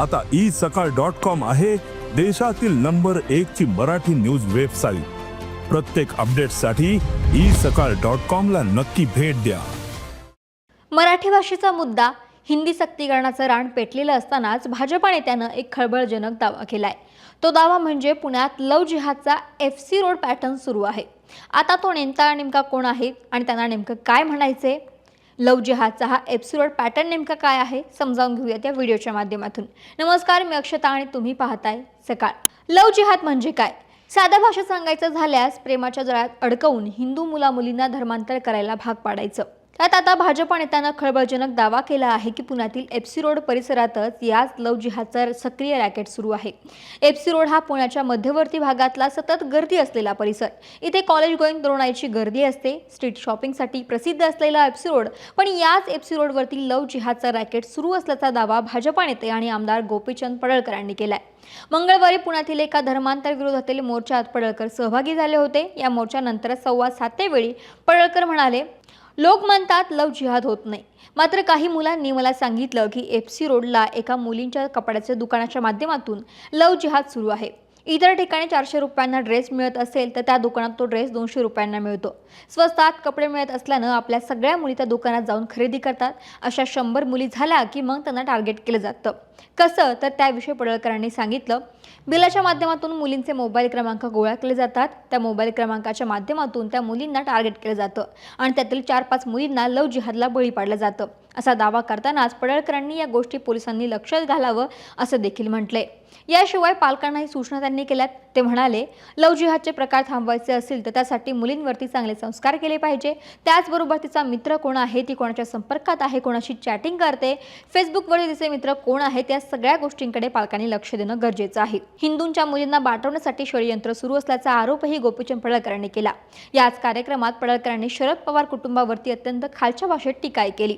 आता ई सकाळ dot com आहे देशातील नंबर एक ची मराठी न्यूज वेबसाईट. प्रत्येक अपडेटसाठी ई सकाळ डॉट कॉम ला नक्की भेट द्या. मराठी भाषेचा मुद्दा हिंदी सक्तीकरणाचं रान पेटलेलं असतानाच भाजपा नेत्यानं एक खळबळजनक दावा केलाय. तो दावा म्हणजे पुण्यात लव जिहादचा एफ सी रोड पॅटर्न सुरू आहे. आता तो नेमका नेमका कोण आहे आणि त्यांना नेमकं काय म्हणायचे लव जिहादचा हा एफ पॅटर्न नेमका काय आहे समजावून घेऊयात या व्हिडिओच्या माध्यमातून. नमस्कार मी अक्षता आणि तुम्ही पाहताय सकाळ. लव जिहाद म्हणजे काय? साध्या भाषेत सांगायचं झाल्यास प्रेमाच्या जळात अडकवून हिंदू मुला मुलींना धर्मांतर करायला भाग पाडायचं. त्यात आता भाजप नेत्यानं खळबळजनक दावा केला आहे की पुण्यातील एफसी रोड परिसरातच याच लव जिहादचा सक्रिय रॅकेट सुरू आहे. एफसी रोड हा पुण्याच्या मध्यवर्ती भागातला सतत गर्दी असलेला परिसर. इथे कॉलेज गोईंग तरुणाईची गर्दी असते स्ट्रीट शॉपिंगसाठी प्रसिद्ध असलेला एफसी रोड पण याच एफसी रोडवरती लव जिहादचा रॅकेट सुरू असल्याचा दावा भाजपा नेते आणि आमदार गोपीचंद पडळकरांनी केलाय. मंगळवारी पुण्यातील एका धर्मांतर विरोधातील मोर्चात पडळकर सहभागी झाले होते. या मोर्चानंतर सव्वा सातेवेळी पडळकर म्हणाले लोक म्हणतात लव जिहाद होत नाही. मात्र काही मुलांनी मला सांगितलं की एफ सी रोडला एका मुलींच्या कपड्याच्या दुकानाच्या माध्यमातून लव जिहाद सुरू आहे. इतर ठिकाणी चारशे रुपयांना ड्रेस मिळत असेल तर त्या दुकानात तो ड्रेस दोनशे रुपयांना मिळतो. स्वस्तात कपडे मिळत असल्यानं आपल्या सगळ्या मुली त्या दुकानात जाऊन खरेदी करतात. अशा शंभर मुली झाल्या की मग त्यांना टार्गेट केलं जातं. कसं? तर त्याविषयी पडळकरांनी सांगितलं बिलाच्या माध्यमातून मुलींचे मोबाईल क्रमांक गोळा केले जातात. त्या मोबाईल क्रमांकाच्या माध्यमातून त्या मुलींना टार्गेट केलं जातं आणि त्यातील चार पाच मुलींना लव जिहादला बळी पाडलं जातं. असा दावा करतानाच पडळकरांनी या गोष्टी पोलिसांनी लक्षात घालावं असं देखील म्हटलंय. याशिवाय पालकांनाही सूचना त्यांनी केल्यात. ते म्हणाले लव जिहादचे प्रकार थांबवायचे असतील तर त्यासाठी मुलींवरती चांगले संस्कार केले पाहिजे. त्याचबरोबर तिचा मित्र कोण आहे ती कोणाच्या संपर्कात आहे कोणाशी चॅटिंग करते फेसबुकवरील तिचे मित्र कोण आहेत या सगळ्या गोष्टींकडे पालकांनी लक्ष देणं गरजेचं आहे. हिंदूंच्या मुलींना बाटवण्यासाठी षडयंत्र सुरू असल्याचा आरोपही गोपीचंद पडळकरांनी केला. याच कार्यक्रमात पडळकरांनी शरद पवार कुटुंबावरती अत्यंत खालच्या भाषेत टीकाही केली.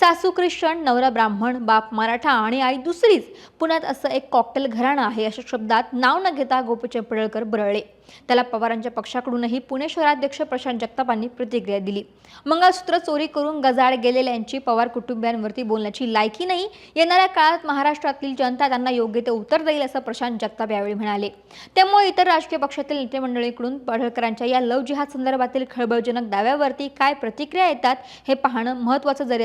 सासू ख्रिश्चन नवरा ब्राह्मण बाप मराठा आणि आई दुसरीच पुण्यात असं एक कॉकटेल घराणं आहे अशा शब्दात नाव न घेता गोपीचंद पडळकर बरळले. त्याला पवारांच्या पक्षाकडूनही पुणे शहराध्यक्ष प्रशांत जगतापांनी प्रतिक्रिया दिली. मंगळसूत्र चोरी करून गजाड गेलेल्यांची पवार कुटुंबियांवरती बोलण्याची लायकी नाही. येणाऱ्या काळात महाराष्ट्रातील जनता त्यांना योग्य ते उत्तर देईल असं प्रशांत जगताप यावेळी म्हणाले. त्यामुळे इतर राजकीय पक्षातील नेतेमंडळीकडून पडळकरांच्या या लव जिहाद संदर्भातील खळबळजनक दाव्यावरती काय प्रतिक्रिया येतात हे पाहणं महत्त्वाचं जरी